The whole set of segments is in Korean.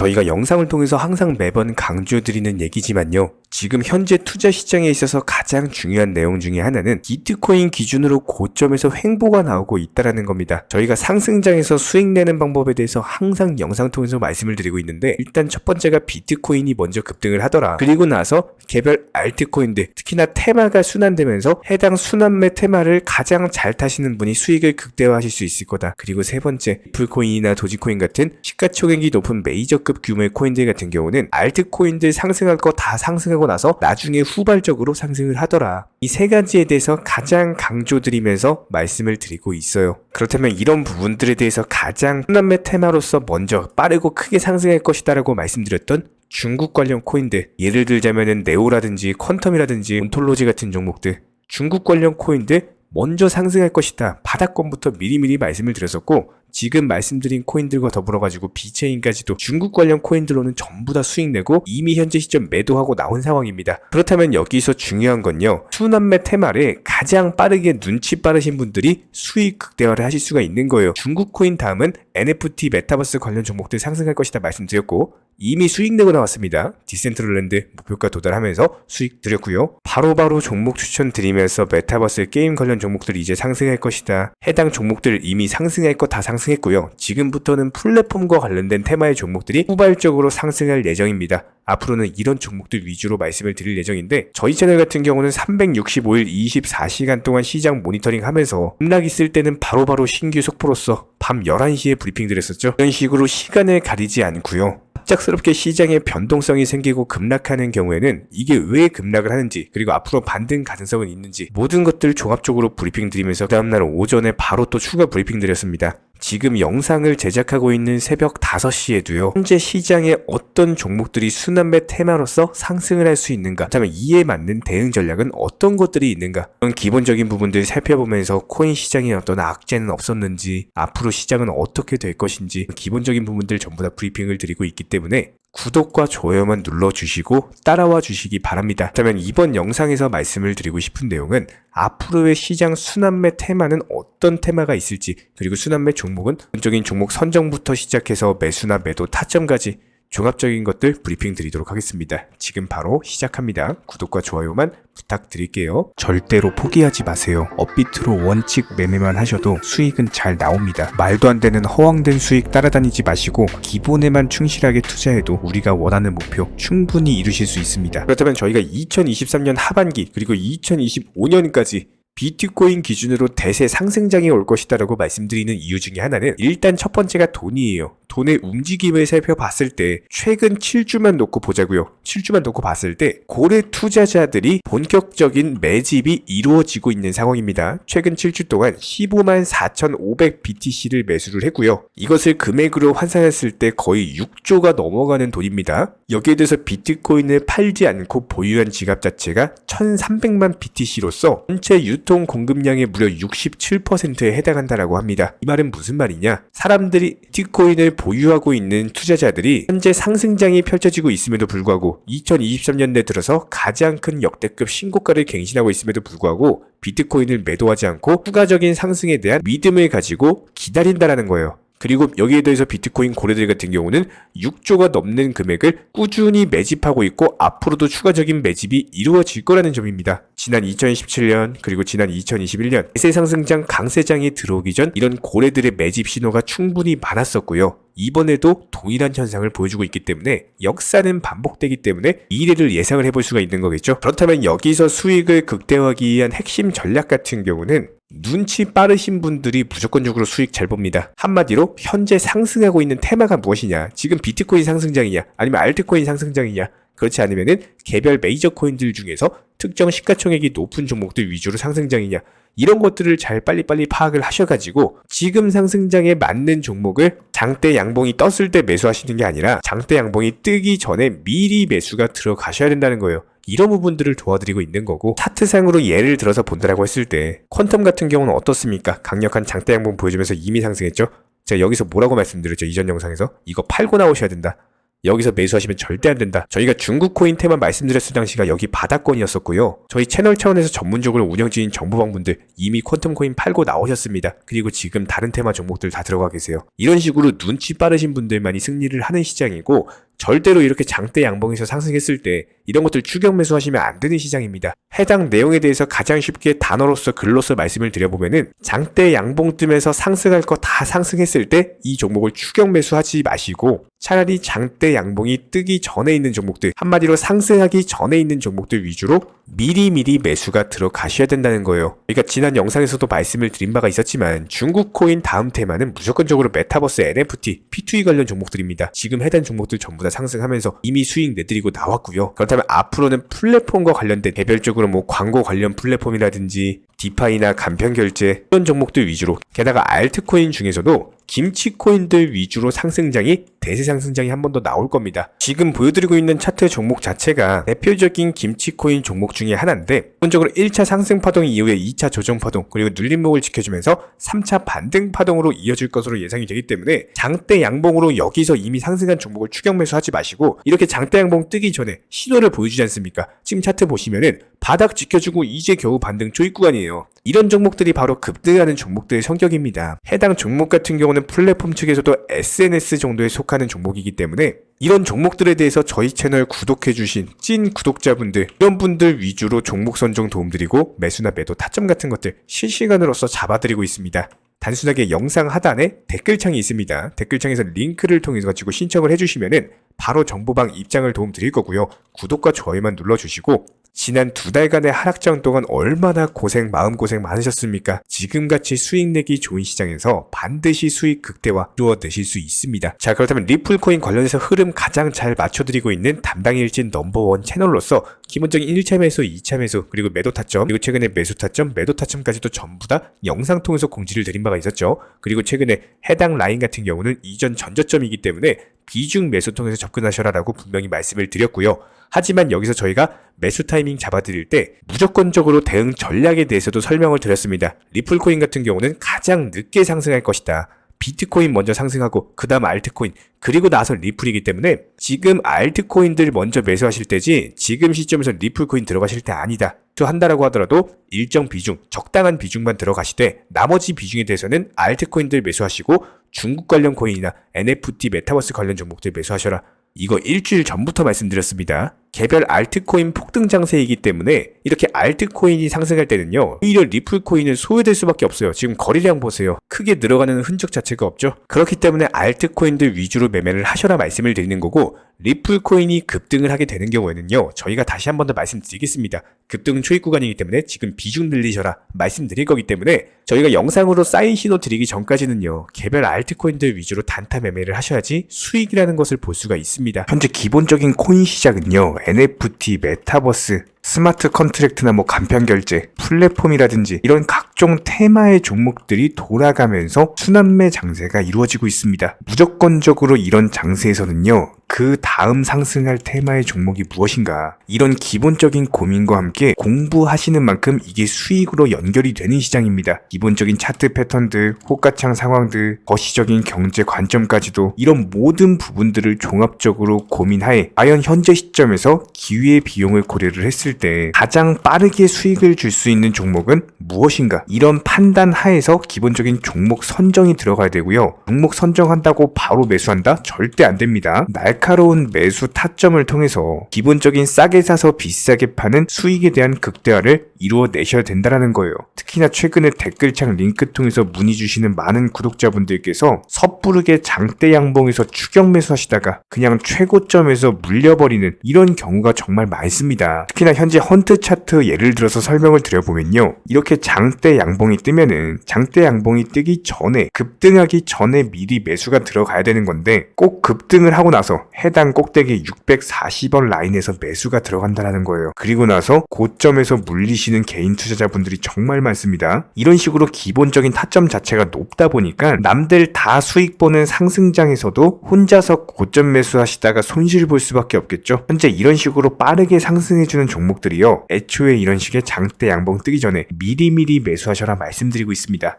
저희가 영상을 통해서 항상 매번 강조드리는 얘기지만요. 지금 현재 투자 시장에 있어서 가장 중요한 내용 중에 하나는 비트코인 기준으로 고점에서 횡보가 나오고 있다라는 겁니다. 저희가 상승장에서 수익 내는 방법에 대해서 항상 영상 통해서 말씀을 드리고 있는데 일단 첫 번째가 비트코인이 먼저 급등을 하더라. 그리고 나서 개별 알트코인들, 특히나 테마가 순환되면서 해당 순환매 테마를 가장 잘 타시는 분이 수익을 극대화하실 수 있을 거다. 그리고 세 번째, 풀코인이나 도지코인 같은 시가총액이 높은 메이저급 규모의 코인들 같은 경우는 알트코인들 상승할 거 다 상승하고 나서 나중에 후발적으로 상승을 하더라. 이 세 가지에 대해서 가장 강조드리면서 말씀을 드리고 있어요. 그렇다면 이런 부분들에 대해서 가장 순환매 테마로서 먼저 빠르고 크게 상승할 것이다라고 말씀드렸던 중국 관련 코인들 예를 들자면은 네오라든지 퀀텀이라든지 온톨로지 같은 종목들 중국 관련 코인들 먼저 상승할 것이다. 바닥권부터 미리미리 말씀을 드렸었고 지금 말씀드린 코인들과 더불어가지고 비체인까지도 중국 관련 코인들로는 전부 다 수익 내고 이미 현재 시점 매도하고 나온 상황입니다. 그렇다면 여기서 중요한 건요. 순환매 테마를 가장 빠르게 눈치 빠르신 분들이 수익 극대화를 하실 수가 있는 거예요. 중국 코인 다음은 NFT 메타버스 관련 종목들 상승할 것이다 말씀드렸고 이미 수익 내고 나왔습니다. 디센트럴랜드 목표가 도달하면서 수익 드렸고요. 바로바로 종목 추천 드리면서 메타버스 게임 관련 종목들 이제 상승할 것이다. 해당 종목들 이미 상승할 거다 상승 했고요. 지금부터는 플랫폼과 관련된 테마의 종목들이 후발적으로 상승할 예정입니다. 앞으로는 이런 종목들 위주로 말씀을 드릴 예정인데 저희 채널 같은 경우는 365일 24시간 동안 시장 모니터링 하면서 급락 있을 때는 바로바로 신규 속보로서 밤 11시에 브리핑 드렸었죠. 이런 식으로 시간을 가리지 않고요. 갑작스럽게 시장에 변동성이 생기고 급락하는 경우에는 이게 왜 급락을 하는지 그리고 앞으로 반등 가능성은 있는지 모든 것들 종합적으로 브리핑 드리면서 다음날 오전에 바로 또 추가 브리핑 드렸습니다. 지금 영상을 제작하고 있는 새벽 5시에도요. 현재 시장에 어떤 종목들이 순환매 테마로서 상승을 할 수 있는가? 그렇다면 이에 맞는 대응 전략은 어떤 것들이 있는가? 그런 기본적인 부분들 살펴보면서 코인 시장에 어떤 악재는 없었는지, 앞으로 시장은 어떻게 될 것인지 기본적인 부분들 전부 다 브리핑을 드리고 있기 때문에 구독과 좋아요만 눌러주시고 따라와 주시기 바랍니다. 그렇다면 이번 영상에서 말씀을 드리고 싶은 내용은 앞으로의 시장 순환매 테마는 어떤 테마가 있을지 그리고 순환매 종목은 본적인 종목 선정부터 시작해서 매수나 매도 타점까지 종합적인 것들 브리핑 드리도록 하겠습니다. 지금 바로 시작합니다. 구독과 좋아요만 부탁드릴게요. 절대로 포기하지 마세요. 업비트로 원칙 매매만 하셔도 수익은 잘 나옵니다. 말도 안 되는 허황된 수익 따라다니지 마시고 기본에만 충실하게 투자해도 우리가 원하는 목표 충분히 이루실 수 있습니다. 그렇다면 저희가 2023년 하반기 그리고 2025년까지 비트코인 기준으로 대세 상승장이 올 것이다라고 말씀드리는 이유 중에 하나는 일단 첫 번째가 돈이에요. 돈의 움직임을 살펴봤을 때 최근 7주만 놓고 보자고요. 7주만 놓고 봤을 때 고래 투자자들이 본격적인 매집이 이루어지고 있는 상황입니다. 최근 7주 동안 15만 4,500 BTC를 매수를 했고요. 이것을 금액으로 환산했을 때 거의 6조가 넘어가는 돈입니다. 여기에 대해서 비트코인을 팔지 않고 보유한 지갑 자체가 1,300만 BTC로서 전체 유통 공급량의 무려 67%에 해당한다라고 합니다. 이 말은 무슨 말이냐? 사람들이 비트코인을 보유하고 있는 투자자들이 현재 상승장이 펼쳐지고 있음에도 불구하고 2023년에 들어서 가장 큰 역대급 신고가를 갱신하고 있음에도 불구하고 비트코인을 매도하지 않고 추가적인 상승에 대한 믿음을 가지고 기다린다라는 거예요. 그리고 여기에 대해서 비트코인 고래들 같은 경우는 6조가 넘는 금액을 꾸준히 매집하고 있고 앞으로도 추가적인 매집이 이루어질 거라는 점입니다. 지난 2017년 그리고 지난 2021년 대세 상승장 강세장이 들어오기 전 이런 고래들의 매집 신호가 충분히 많았었고요. 이번에도 동일한 현상을 보여주고 있기 때문에 역사는 반복되기 때문에 미래를 예상을 해볼 수가 있는 거겠죠. 그렇다면 여기서 수익을 극대화하기 위한 핵심 전략 같은 경우는 눈치 빠르신 분들이 무조건적으로 수익 잘 봅니다. 한마디로 현재 상승하고 있는 테마가 무엇이냐? 지금 비트코인 상승장이냐? 아니면 알트코인 상승장이냐? 그렇지 않으면은 개별 메이저 코인들 중에서 특정 시가총액이 높은 종목들 위주로 상승장이냐? 이런 것들을 잘 빨리빨리 파악을 하셔가지고 지금 상승장에 맞는 종목을 장대 양봉이 떴을 때 매수하시는 게 아니라 장대 양봉이 뜨기 전에 미리 매수가 들어가셔야 된다는 거예요. 이런 부분들을 도와드리고 있는 거고 차트상으로 예를 들어서 본다라고 했을 때 퀀텀 같은 경우는 어떻습니까? 강력한 장대 양봉 보여주면서 이미 상승했죠. 제가 여기서 뭐라고 말씀드렸죠? 이전 영상에서 이거 팔고 나오셔야 된다. 여기서 매수하시면 절대 안 된다. 저희가 중국 코인 테마 말씀드렸을 당시가 여기 바닥권이었었고요. 저희 채널 차원에서 전문적으로 운영 중인 정보방분들 이미 퀀텀 코인 팔고 나오셨습니다. 그리고 지금 다른 테마 종목들 다 들어가 계세요. 이런 식으로 눈치 빠르신 분들만이 승리를 하는 시장이고 절대로 이렇게 장대 양봉에서 상승했을 때 이런 것들 추격 매수하시면 안 되는 시장입니다. 해당 내용에 대해서 가장 쉽게 단어로서 글로서 말씀을 드려보면은 장대 양봉 뜸에서 상승할 거 다 상승했을 때 이 종목을 추격 매수하지 마시고 차라리 장대 양봉이 뜨기 전에 있는 종목들 한마디로 상승하기 전에 있는 종목들 위주로 미리미리 매수가 들어가셔야 된다는 거예요. 그러니까 지난 영상에서도 말씀을 드린 바가 있었지만 중국 코인 다음 테마는 무조건적으로 메타버스 NFT, P2E 관련 종목들입니다. 지금 해당 종목들 전부 다 상승하면서 이미 수익 내드리고 나왔고요. 그렇다면 앞으로는 플랫폼과 관련된 개별적으로 뭐 광고 관련 플랫폼이라든지 디파이나 간편 결제 이런 종목들 위주로 게다가 알트코인 중에서도 김치 코인들 위주로 상승장이 대세 상승장이 한 번 더 나올 겁니다. 지금 보여드리고 있는 차트 종목 자체가 대표적인 김치 코인 종목 중에 하나인데 기본적으로 1차 상승 파동 이후에 2차 조정 파동 그리고 눌림목을 지켜주면서 3차 반등 파동으로 이어질 것으로 예상이 되기 때문에 장대 양봉으로 여기서 이미 상승한 종목을 추격 매수하지 마시고 이렇게 장대 양봉 뜨기 전에 신호를 보여주지 않습니까? 지금 차트 보시면은 바닥 지켜주고 이제 겨우 반등 조입 구간이에요. 이런 종목들이 바로 급등하는 종목들의 성격입니다. 해당 종목 같은 경우는 플랫폼 측에서도 SNS 정도에 속하는 종목이기 때문에 이런 종목들에 대해서 저희 채널 구독해주신 찐 구독자분들, 이런 분들 위주로 종목 선정 도움드리고 매수나 매도 타점 같은 것들 실시간으로서 잡아드리고 있습니다. 단순하게 영상 하단에 댓글창이 있습니다. 댓글창에서 링크를 통해서 가지고 신청을 해주시면은 바로 정보방 입장을 도움드릴 거고요. 구독과 좋아요만 눌러주시고 지난 두 달간의 하락장 동안 얼마나 고생, 마음고생 많으셨습니까? 지금같이 수익 내기 좋은 시장에서 반드시 수익 극대화 이루어 내실 수 있습니다. 자, 그렇다면 리플코인 관련해서 흐름 가장 잘 맞춰드리고 있는 담당일진 넘버원 채널로서 기본적인 1차 매수, 2차 매수, 그리고 매도 타점, 그리고 최근에 매수 타점, 매도 타점까지도 전부 다 영상 통해서 공지를 드린 바가 있었죠. 그리고 최근에 해당 라인 같은 경우는 이전 전저점이기 때문에 비중 매수 통해서 접근하셔라라고 분명히 말씀을 드렸고요. 하지만 여기서 저희가 매수 타이밍 잡아드릴 때 무조건적으로 대응 전략에 대해서도 설명을 드렸습니다. 리플코인 같은 경우는 가장 늦게 상승할 것이다. 비트코인 먼저 상승하고 그 다음 알트코인 그리고 나서 리플이기 때문에 지금 알트코인들 먼저 매수하실 때지 지금 시점에서 리플코인 들어가실 때 아니다. 또 한다라고 하더라도 일정 비중, 적당한 비중만 들어가시되 나머지 비중에 대해서는 알트코인들 매수하시고 중국 관련 코인이나 NFT 메타버스 관련 종목들 매수하셔라. 이거 일주일 전부터 말씀드렸습니다. 개별 알트코인 폭등 장세이기 때문에 이렇게 알트코인이 상승할 때는요. 오히려 리플코인은 소외될 수밖에 없어요. 지금 거래량 보세요. 크게 늘어가는 흔적 자체가 없죠. 그렇기 때문에 알트코인들 위주로 매매를 하셔라 말씀을 드리는 거고 리플코인이 급등을 하게 되는 경우에는요. 저희가 다시 한 번 더 말씀드리겠습니다. 급등 초입 구간이기 때문에 지금 비중 늘리셔라 말씀드릴 거기 때문에 저희가 영상으로 사인 신호 드리기 전까지는요. 개별 알트코인들 위주로 단타 매매를 하셔야지 수익이라는 것을 볼 수가 있습니다. 현재 기본적인 코인 시장은요. NFT, 메타버스, 스마트 컨트랙트나 뭐 간편 결제, 플랫폼이라든지 이런 각종 테마의 종목들이 돌아가면서 순환매 장세가 이루어지고 있습니다. 무조건적으로 이런 장세에서는요. 그 다음 상승할 테마의 종목이 무엇인가 이런 기본적인 고민과 함께 공부하시는 만큼 이게 수익으로 연결이 되는 시장입니다. 기본적인 차트 패턴들, 호가창 상황들, 거시적인 경제 관점까지도 이런 모든 부분들을 종합적으로 고민하에 과연 현재 시점에서 기회의 비용을 고려를 했을 때 가장 빠르게 수익을 줄 수 있는 종목은 무엇인가 이런 판단 하에서 기본적인 종목 선정이 들어가야 되고요. 종목 선정한다고 바로 매수한다? 절대 안 됩니다. 날카로운 매수 타점을 통해서 기본적인 싸게 사서 비싸게 파는 수익에 대한 극대화를 이루어내셔야 된다는 거예요. 특히나 최근에 댓글창 링크 통해서 문의 주시는 많은 구독자분들께서 섣부르게 장대 양봉에서 추격 매수하시다가 그냥 최고점에서 물려버리는 이런 경우가 정말 많습니다. 특히나 현재 헌트 차트 예를 들어서 설명을 드려보면요. 이렇게 장대 양봉이 뜨면은 장대 양봉이 뜨기 전에 급등하기 전에 미리 매수가 들어가야 되는 건데 꼭 급등을 하고 나서 해당 꼭대기 640원 라인에서 매수가 들어간다는 거예요. 그리고 나서 고점에서 물리시는 개인 투자자분들이 정말 많습니다. 이런 식으로 기본적인 타점 자체가 높다 보니까 남들 다 수익 보는 상승장에서도 혼자서 고점 매수하시다가 손실 볼 수밖에 없겠죠. 현재 이런 식으로 빠르게 상승해주는 종목 들이요. 애초에 이런 식의 장대 양봉 뜨기 전에 미리미리 매수하셔라 말씀드리고 있습니다.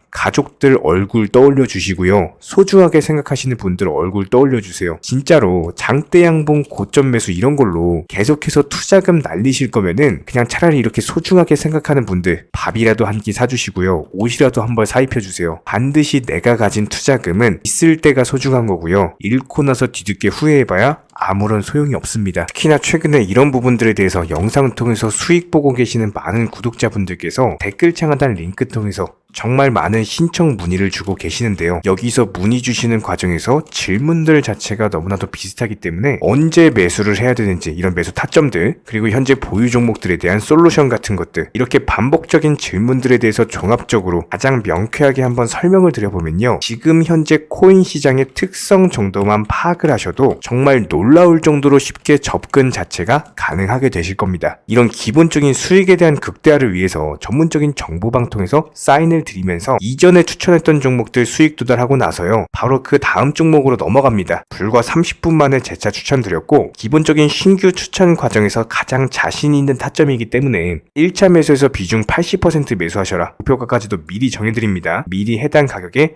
가족들 얼굴 떠올려 주시고요. 소중하게 생각하시는 분들 얼굴 떠올려 주세요. 진짜로 장대 양봉 고점 매수 이런 걸로 계속해서 투자금 날리실 거면은 그냥 차라리 이렇게 소중하게 생각하는 분들 밥이라도 한 끼 사주시고요. 옷이라도 한 벌 사입혀 주세요. 반드시 내가 가진 투자금은 있을 때가 소중한 거고요. 잃고 나서 뒤늦게 후회해봐야 아무런 소용이 없습니다. 특히나 최근에 이런 부분들에 대해서 영상을 통해서 수익 보고 계시는 많은 구독자분들께서 댓글창 하단 링크 통해서 정말 많은 신청 문의를 주고 계시는데요. 여기서 문의 주시는 과정에서 질문들 자체가 너무나도 비슷하기 때문에 언제 매수를 해야 되는지 이런 매수 타점들 그리고 현재 보유 종목들에 대한 솔루션 같은 것들 이렇게 반복적인 질문들에 대해서 종합적으로 가장 명쾌하게 한번 설명을 드려보면요. 지금 현재 코인 시장의 특성 정도만 파악을 하셔도 정말 놀라울 정도로 쉽게 접근 자체가 가능하게 되실 겁니다. 이런 기본적인 수익에 대한 극대화를 위해서 전문적인 정보 방 통해서 사인을 드리면서 이전에 추천했던 종목들 수익 도달하고 나서요. 바로 그 다음 종목으로 넘어갑니다. 불과 30분 만에 재차 추천드렸고 기본적인 신규 추천 과정에서 가장 자신 있는 타점이기 때문에 1차 매수에서 비중 80% 매수하셔라. 목표가까지도 미리 정해드립니다. 미리 해당 가격에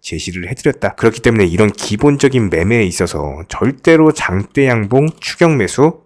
제시를 해드렸다. 그렇기 때문에 이런 기본적인 매매에 있어서 절대로 장대 양봉 추격 매수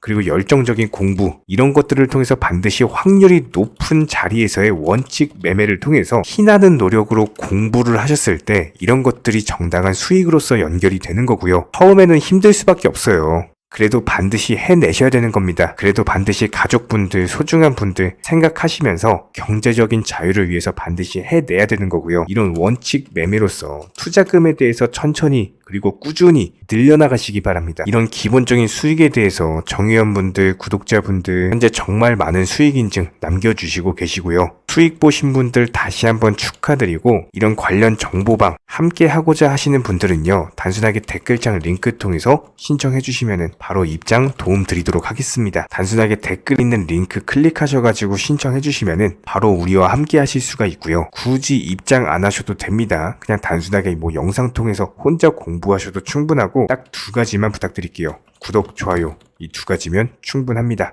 그리고 열정적인 공부 이런 것들을 통해서 반드시 확률이 높은 자리에서의 원칙 매매를 통해서 희나는 노력으로 공부를 하셨을 때 이런 것들이 정당한 수익으로서 연결이 되는 거고요. 처음에는 힘들 수밖에 없어요. 그래도 반드시 해내셔야 되는 겁니다. 그래도 반드시 가족분들, 소중한 분들 생각하시면서 경제적인 자유를 위해서 반드시 해내야 되는 거고요. 이런 원칙 매매로서 투자금에 대해서 천천히 그리고 꾸준히 늘려나가시기 바랍니다. 이런 기본적인 수익에 대해서 정의원분들, 구독자분들 현재 정말 많은 수익 인증 남겨주시고 계시고요. 수익 보신 분들 다시 한번 축하드리고 이런 관련 정보방 함께 하고자 하시는 분들은요. 단순하게 댓글창 링크 통해서 신청해 주시면 바로 입장 도움 드리도록 하겠습니다. 단순하게 댓글 있는 링크 클릭하셔가지고 신청해 주시면 바로 우리와 함께 하실 수가 있고요. 굳이 입장 안 하셔도 됩니다. 그냥 단순하게 뭐 영상 통해서 혼자 공부하셔도 충분하고 딱 두 가지만 부탁드릴게요. 구독, 좋아요 이 두 가지면 충분합니다.